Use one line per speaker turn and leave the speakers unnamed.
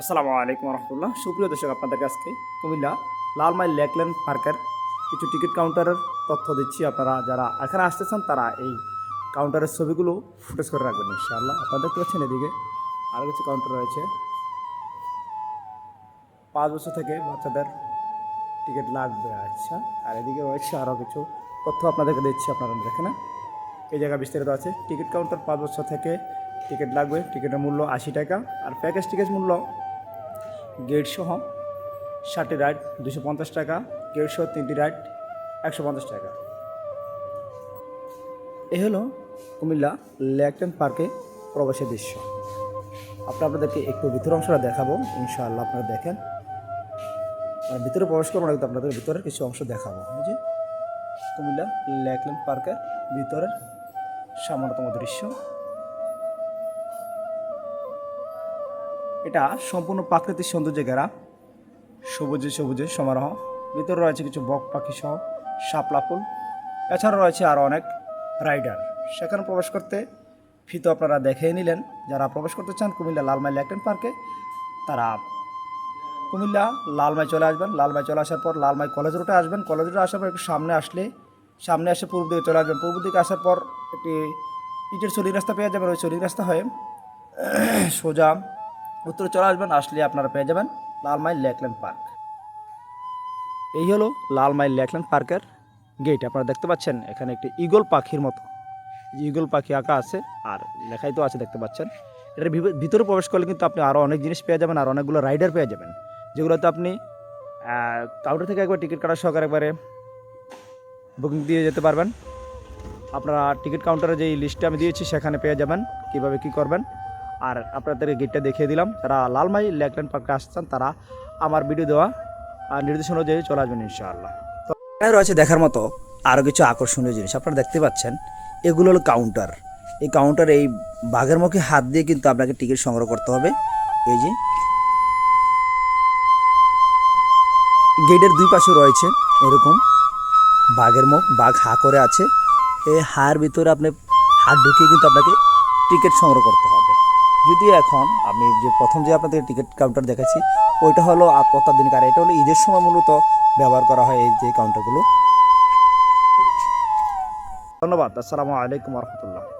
আসসালামু আলাইকুম রহমতুল্লাহ। সুপ্রিয় দর্শক, আপনাদের কাছকে কুমিল্লা লালমাই লেকল্যান্ড পার্কের কিছু টিকিট কাউন্টারের তথ্য দিচ্ছি। আপনারা যারা এখানে আসতেছেন, তারা এই কাউন্টারের ছবিগুলো ফুটেজ করে রাখবেন, ইনশাআল্লাহ। আপনারা দেখতে পাচ্ছেন এদিকে আরও কিছু কাউন্টার রয়েছে। পাঁচ বছর থেকে বাচ্চাদের টিকিট লাগবে আচ্ছা। আর এদিকে রয়েছে আরও কিছু তথ্য আপনাদেরকে দিচ্ছি, আপনারা দেখেন এই জায়গা বিস্তারিত আছে। টিকিট কাউন্টার পাঁচ বছর থেকে টিকিট লাগবে। টিকিটের মূল্য আশি টাকা। আর প্যাকেজ টিকিট মূল্য গেট সহ ষাটটি রাইড, দুশো পঞ্চাশ টাকা। সহ তিনটি রাইড, একশো পঞ্চাশ টাকা। এ হলো কুমিল্লা লেকটেন পার্কে প্রবেশের দৃশ্য। আপনার আপনাদেরকে একটু ভিতর অংশটা দেখাবো, ইনশাআল্লাহ আপনারা দেখেন। আর ভিতরে প্রবেশ করব না, কিন্তু আপনাদের ভিতরের কিছু অংশ দেখাবো। যে কুমিল্লা ল্যাকলেন পার্কের ভিতরের সামান্যতম দৃশ্য। এটা সম্পূর্ণ প্রাকৃতিক সৌন্দর্যে ঘেরা। সবুজে সবুজে সমারোহ। ভিতরে রয়েছে কিছু বক পাখি সহ শাপলা ফুল। এছাড়াও রয়েছে আরও অনেক রাইডার। সেখানে প্রবেশ করতে ফি তো আপনারা দেখেই নিলেন। যারা প্রবেশ করতে চান কুমিল্লা লালমাই ল্যাকটেন পার্কে, তারা কুমিল্লা লালমাই চলে আসবেন। লালমাই চলে আসার পর লালমাই কলেজ রোডে আসবেন। কলেজ রোডে আসার পর একটু সামনে আসলে, সামনে এসে পূর্ব দিকে চলে আসবেন। পূর্ব দিকে আসার পর একটি ইটের চলি রাস্তা পেয়ে যাবেন। ওই চলি রাস্তা হয়ে সোজা উত্তরে চলে আসবেন আসলে আপনারা পেয়ে যাবেন লালমাই লেকল্যান্ড পার্ক। এই হলো লালমাই লেকল্যান্ড পার্কের গেট আপনারা দেখতে পাচ্ছেন, এখানে একটি ইগল পাখির মতো। ইগল পাখি আঁকা আছে, আর লেখাই তো আছে, দেখতে পাচ্ছেন। এটার ভিতরে প্রবেশ করলে কিন্তু আপনি আরও অনেক জিনিস পেয়ে যাবেন, আর অনেকগুলো রাইডার পেয়ে যাবেন। যেগুলোতে আপনি কাউন্টার থেকে একবার টিকিট কাটার সহকারে একবারে বুকিং দিয়ে যেতে পারবেন। আপনারা টিকিট কাউন্টারে যেই লিস্টটা আমি দিয়েছি, সেখানে পেয়ে যাবেন, কীভাবে কি করবেন। আর আপনাদের গেটটা দেখিয়ে দিলাম। যারা লালমাই লেকল্যান্ড পার্কে আসছেন, তারা আমার ভিডিও দেওয়া আর নির্দেশনা অনুযায়ী চলে আসবেন ইনশাআল্লাহ। তো রয়েছে দেখার মতো আরও কিছু আকর্ষণীয় জিনিস। আপনারা দেখতে পাচ্ছেন, এগুলো হলো কাউন্টার এই কাউন্টার এই বাঘের মুখে হাত দিয়ে কিন্তু আপনাকে টিকিট সংগ্রহ করতে হবে। এই যে গেটের দুই পাশে রয়েছে এরকম বাঘের মুখ, বাঘ হা করে আছে। এই হার ভিতরে আপনি হাত ঢুকিয়ে কিন্তু আপনাকে টিকিট সংগ্রহ করতে হবে। যদি এখন আমি যে প্রথম যে আপনাদের টিকিট কাউন্টার দেখাচ্ছি, ওইটা হলো আপত্তার দিন আর এটা হলো ঈদের সময় মূলত ব্যবহার করা হয় এই যে কাউন্টারগুলো ধন্যবাদ। আসসালামু আলাইকুম রহমতুল্লাহ।